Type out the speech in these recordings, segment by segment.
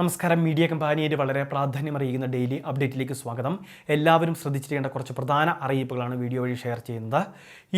നമസ്കാരം. മീഡിയ കമ്പാനിയുടെ വളരെ പ്രാധാന്യമറിയിക്കുന്ന ഡെയിലി അപ്ഡേറ്റിലേക്ക് സ്വാഗതം. എല്ലാവരും ശ്രദ്ധിച്ചിരിക്കേണ്ട കുറച്ച് പ്രധാന അറിയിപ്പുകളാണ് വീഡിയോ വഴി ഷെയർ ചെയ്യുന്നത്.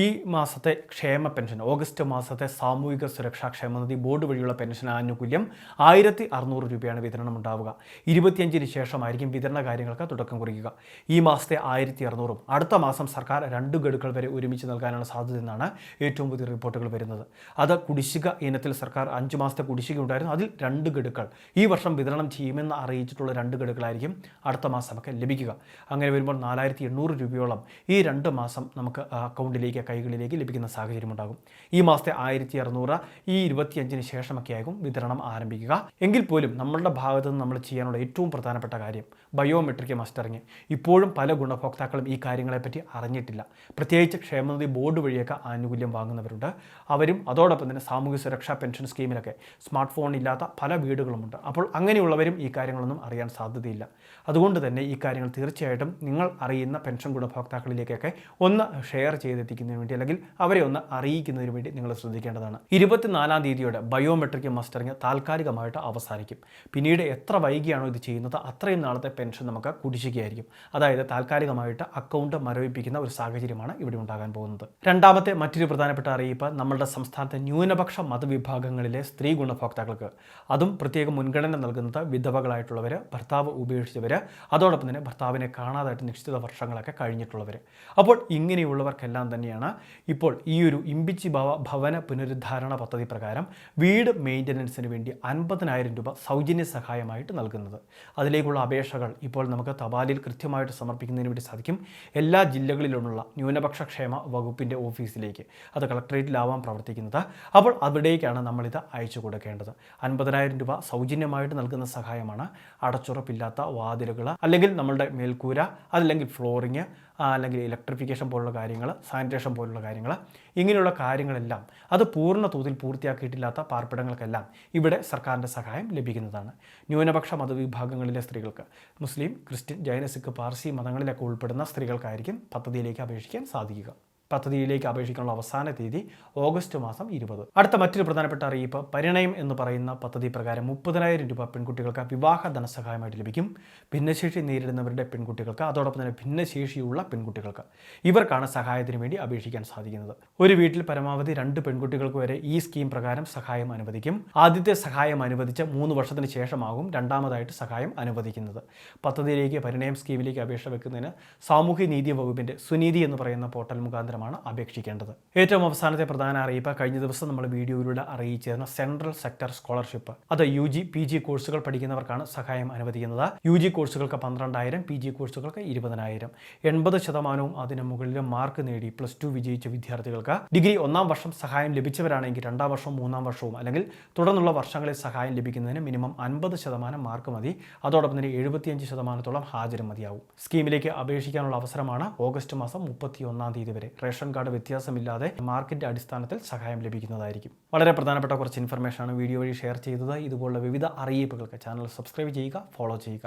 ഈ മാസത്തെ ക്ഷേമ പെൻഷൻ ഓഗസ്റ്റ് മാസത്തെ സാമൂഹിക സുരക്ഷാ ക്ഷേമനിധി ബോർഡ് വഴിയുള്ള പെൻഷൻ ആനുകൂല്യം ആയിരത്തി രൂപയാണ് വിതരണം ഉണ്ടാവുക. ഇരുപത്തിയഞ്ചിന് ശേഷമായിരിക്കും വിതരണ കാര്യങ്ങൾക്ക് തുടക്കം കുറിക്കുക. ഈ മാസത്തെ ആയിരത്തി അറുന്നൂറും അടുത്ത മാസം സർക്കാർ രണ്ട് ഗഡുക്കൾ വരെ ഒരുമിച്ച് നൽകാനാണ് സാധ്യതയെന്നാണ് ഏറ്റവും പുതിയ റിപ്പോർട്ടുകൾ വരുന്നത്. അത് കുടിശ്ശിക ഇനത്തിൽ സർക്കാർ അഞ്ച് മാസത്തെ കുടിശ്ശിക ഉണ്ടായിരുന്നു. അതിൽ രണ്ട് ഗഡുക്കൾ ഈ വർഷം വിതരണം ചെയ്യുമെന്ന് അറിയിച്ചിട്ടുള്ള രണ്ട് ഗഡുക്കളായിരിക്കും അടുത്ത മാസമൊക്കെ ലഭിക്കുക. അങ്ങനെ വരുമ്പോൾ നാലായിരത്തി എണ്ണൂറ് രൂപയോളം ഈ രണ്ട് മാസം നമുക്ക് അക്കൗണ്ടിലേക്ക് കൈകളിലേക്ക് ലഭിക്കുന്ന സാഹചര്യം ഉണ്ടാകും. ഈ മാസത്തെ ആയിരത്തി അറുന്നൂറ് ഈ ഇരുപത്തിയഞ്ചിന് ശേഷമൊക്കെ ആകും വിതരണം ആരംഭിക്കുക. എങ്കിൽ പോലും നമ്മളുടെ ഭാഗത്ത് നിന്ന് നമ്മൾ ചെയ്യാനുള്ള ഏറ്റവും പ്രധാനപ്പെട്ട കാര്യം ബയോമെട്രിക് മസ്റ്ററിങ്. ഇപ്പോഴും പല ഗുണഭോക്താക്കളും ഈ കാര്യങ്ങളെപ്പറ്റി അറിഞ്ഞിട്ടില്ല. പ്രത്യേകിച്ച് ക്ഷേമനിധി ബോർഡ് വഴിയൊക്കെ ആനുകൂല്യം വാങ്ങുന്നവരുണ്ട്. അവരും അതോടൊപ്പം തന്നെ സാമൂഹ്യ സുരക്ഷാ പെൻഷൻ സ്കീമിലൊക്കെ സ്മാർട്ട് ഫോൺ ഇല്ലാത്ത പല വീടുകളുമുണ്ട്. അപ്പോൾ അങ്ങനെയുള്ളവരും ഈ കാര്യങ്ങളൊന്നും അറിയാൻ സാധ്യതയില്ല. അതുകൊണ്ട് തന്നെ ഈ കാര്യങ്ങൾ തീർച്ചയായിട്ടും നിങ്ങൾ അറിയുന്ന പെൻഷൻ ഗുണഭോക്താക്കളിലേക്കൊക്കെ ഒന്ന് ഷെയർ ചെയ്തെത്തിക്കുന്നതിന് വേണ്ടി അല്ലെങ്കിൽ അവരെ ഒന്ന് അറിയിക്കുന്നതിന് വേണ്ടി നിങ്ങൾ ശ്രദ്ധിക്കേണ്ടതാണ്. ഇരുപത്തിനാലാം തീയതിയോടെ ബയോമെട്രിക് മസ്റ്ററിങ് താൽക്കാലികമായിട്ട് അവസാനിക്കും. പിന്നീട് എത്ര വൈകിയാണോ ഇത് ചെയ്യുന്നത് അത്രയും നാളത്തെ പെൻഷൻ നമുക്ക് കുടിശ്ശികയായിരിക്കും. അതായത് താൽക്കാലികമായിട്ട് അക്കൗണ്ട് മരവിപ്പിക്കുന്ന ഒരു സാഹചര്യമാണ് ഇവിടെ ഉണ്ടാകാൻ പോകുന്നത്. രണ്ടാമത്തെ മറ്റൊരു പ്രധാനപ്പെട്ട അറിയിപ്പ് നമ്മളുടെ സംസ്ഥാനത്തെ ന്യൂനപക്ഷ മതവിഭാഗങ്ങളിലെ സ്ത്രീ ഗുണഭോക്താക്കൾക്ക്. അതും പ്രത്യേക മുൻഗണന നൽകുന്നത് വിധവകളായിട്ടുള്ളവർ ഭർത്താവ് ഉപേക്ഷിച്ചവർ അതോടൊപ്പം തന്നെ ഭർത്താവിനെ കാണാതായിട്ട് നിശ്ചിത വർഷങ്ങളൊക്കെ കഴിഞ്ഞിട്ടുള്ളവർ അപ്പോൾ ഇങ്ങനെയുള്ളവർക്കെല്ലാം തന്നെയാണ് ഇപ്പോൾ ഈ ഒരു ഇമ്പിച്ചി ഭവ ഭവന പുനരുദ്ധാരണ പദ്ധതി പ്രകാരം വീട് മെയിന്റനൻസിന് വേണ്ടി അൻപതിനായിരം രൂപ സൗജന്യ സഹായമായിട്ട് നൽകുന്നത്. അതിലേക്കുള്ള അപേക്ഷകൾ ഇപ്പോൾ നമുക്ക് തപാലിൽ കൃത്യമായിട്ട് സമർപ്പിക്കുന്നതിന് വേണ്ടി സാധിക്കും. എല്ലാ ജില്ലകളിലുമുള്ള ന്യൂനപക്ഷ ക്ഷേമ വകുപ്പിന്റെ ഓഫീസിലേക്ക് അത് കളക്ട്രേറ്റിലാവാം പ്രവർത്തിക്കുന്നത്. അപ്പോൾ അവിടേക്കാണ് നമ്മളിത് അയച്ചു കൊടുക്കേണ്ടത്. അൻപതിനായിരം രൂപ സൗജന്യമായിട്ട് നൽകുന്ന സഹായമാണ്. അടച്ചുറപ്പില്ലാത്ത വാതിലുകൾ അല്ലെങ്കിൽ നമ്മളുടെ മേൽക്കൂര അതല്ലെങ്കിൽ ഫ്ലോറിങ് അല്ലെങ്കിൽ ഇലക്ട്രിഫിക്കേഷൻ പോലുള്ള കാര്യങ്ങൾ സാനിറ്റേഷൻ പോലുള്ള കാര്യങ്ങൾ. ഇങ്ങനെയുള്ള കാര്യങ്ങളെല്ലാം അത് പൂർണ തോതിൽ പൂർത്തിയാക്കിയിട്ടില്ലാത്ത പാർപ്പിടങ്ങൾക്കെല്ലാം ഇവിടെ സർക്കാരിന്റെ സഹായം ലഭിക്കുന്നതാണ്. ന്യൂനപക്ഷ മതവിഭാഗങ്ങളിലെ സ്ത്രീകൾക്ക് മുസ്ലിം ക്രിസ്ത്യൻ ജൈന സിഖ് പാർസി മതങ്ങളിലൊക്കെ ഉൾപ്പെടുന്ന സ്ത്രീകൾക്കായിരിക്കും പദ്ധതിയിലേക്ക് അപേക്ഷിക്കാൻ സാധിക്കുക. പദ്ധതിയിലേക്ക് അപേക്ഷിക്കാനുള്ള അവസാന തീയതി ഓഗസ്റ്റ് മാസം ഇരുപത്. അടുത്ത മറ്റൊരു പ്രധാനപ്പെട്ട അറിയിപ്പ് പരിണയം എന്ന് പറയുന്ന പദ്ധതി പ്രകാരം മുപ്പതിനായിരം രൂപ പെൺകുട്ടികൾക്ക് വിവാഹ ധനസഹായമായിട്ട് ലഭിക്കും. ഭിന്നശേഷി നേരിടുന്നവരുടെ പെൺകുട്ടികൾക്ക് അതോടൊപ്പം തന്നെ ഭിന്നശേഷിയുള്ള പെൺകുട്ടികൾക്ക് ഇവർക്കാണ് സഹായത്തിന് വേണ്ടി അപേക്ഷിക്കാൻ സാധിക്കുന്നത്. ഒരു വീട്ടിൽ പരമാവധി രണ്ട് പെൺകുട്ടികൾക്ക് വരെ ഈ സ്കീം പ്രകാരം സഹായം അനുവദിക്കും. ആദ്യത്തെ സഹായം അനുവദിച്ച മൂന്ന് വർഷത്തിന് ശേഷമാകും രണ്ടാമതായിട്ട് സഹായം അനുവദിക്കുന്നത്. പദ്ധതിയിലേക്ക് പരിണയം സ്കീമിലേക്ക് അപേക്ഷ വെക്കുന്നതിന് സാമൂഹ്യ നീതി വകുപ്പിന്റെ സുനീതി എന്ന് പറയുന്ന പോർട്ടൽ മുഖാന്തരം മാത്രമാണ് അപേക്ഷിക്കേണ്ടത്. ഏറ്റവും അവസാനത്തെ പ്രധാന അറിയിപ്പ് കഴിഞ്ഞ ദിവസം നമ്മൾ വീഡിയോയിലൂടെ അറിയിച്ചിരുന്ന സെൻട്രൽ സെക്ടർ സ്കോളർഷിപ്പ്. അത് യു ജി പി ജി കോഴ്സുകൾ പഠിക്കുന്നവർക്കാണ് സഹായം അനുവദിക്കുന്നത്. യു ജി കോഴ്സുകൾക്ക് പന്ത്രണ്ടായിരം പി ജി കോഴ്സുകൾക്ക് ഇരുപതിനായിരം. എൺപത് ശതമാനവും അതിന് മുകളിലും മാർക്ക് നേടി പ്ലസ് ടു വിജയിച്ച വിദ്യാർത്ഥികൾക്ക് ഡിഗ്രി ഒന്നാം വർഷം സഹായം ലഭിച്ചവരാണെങ്കിൽ രണ്ടാം വർഷവും മൂന്നാം വർഷവും അല്ലെങ്കിൽ തുടർന്നുള്ള വർഷങ്ങളിൽ സഹായം ലഭിക്കുന്നതിന് മിനിമം അൻപത് ശതമാനം മാർക്ക് മതി. അതോടൊപ്പം തന്നെ എഴുപത്തിയഞ്ച് ശതമാനത്തോളം ഹാജരും മതിയാവും. സ്കീമിലേക്ക് അപേക്ഷിക്കാനുള്ള അവസരമാണ് ഓഗസ്റ്റ് മാസം മുപ്പത്തി ഒന്നാം തീയതി വരെ. റേഷൻ കാർഡ് വ്യത്യാസമില്ലാതെ മാർക്കിന്റെ അടിസ്ഥാനത്തിൽ സഹായം ലഭിക്കുന്നതായിരിക്കും. വളരെ പ്രധാനപ്പെട്ട കുറച്ച് ഇൻഫർമേഷൻ ആണ് വീഡിയോ വഴി ഷെയർ ചെയ്തത്. ഇതുപോലുള്ള വിവിധ അറിയിപ്പുകൾക്ക് ചാനൽ സബ്സ്ക്രൈബ് ചെയ്യുക ഫോളോ ചെയ്യുക.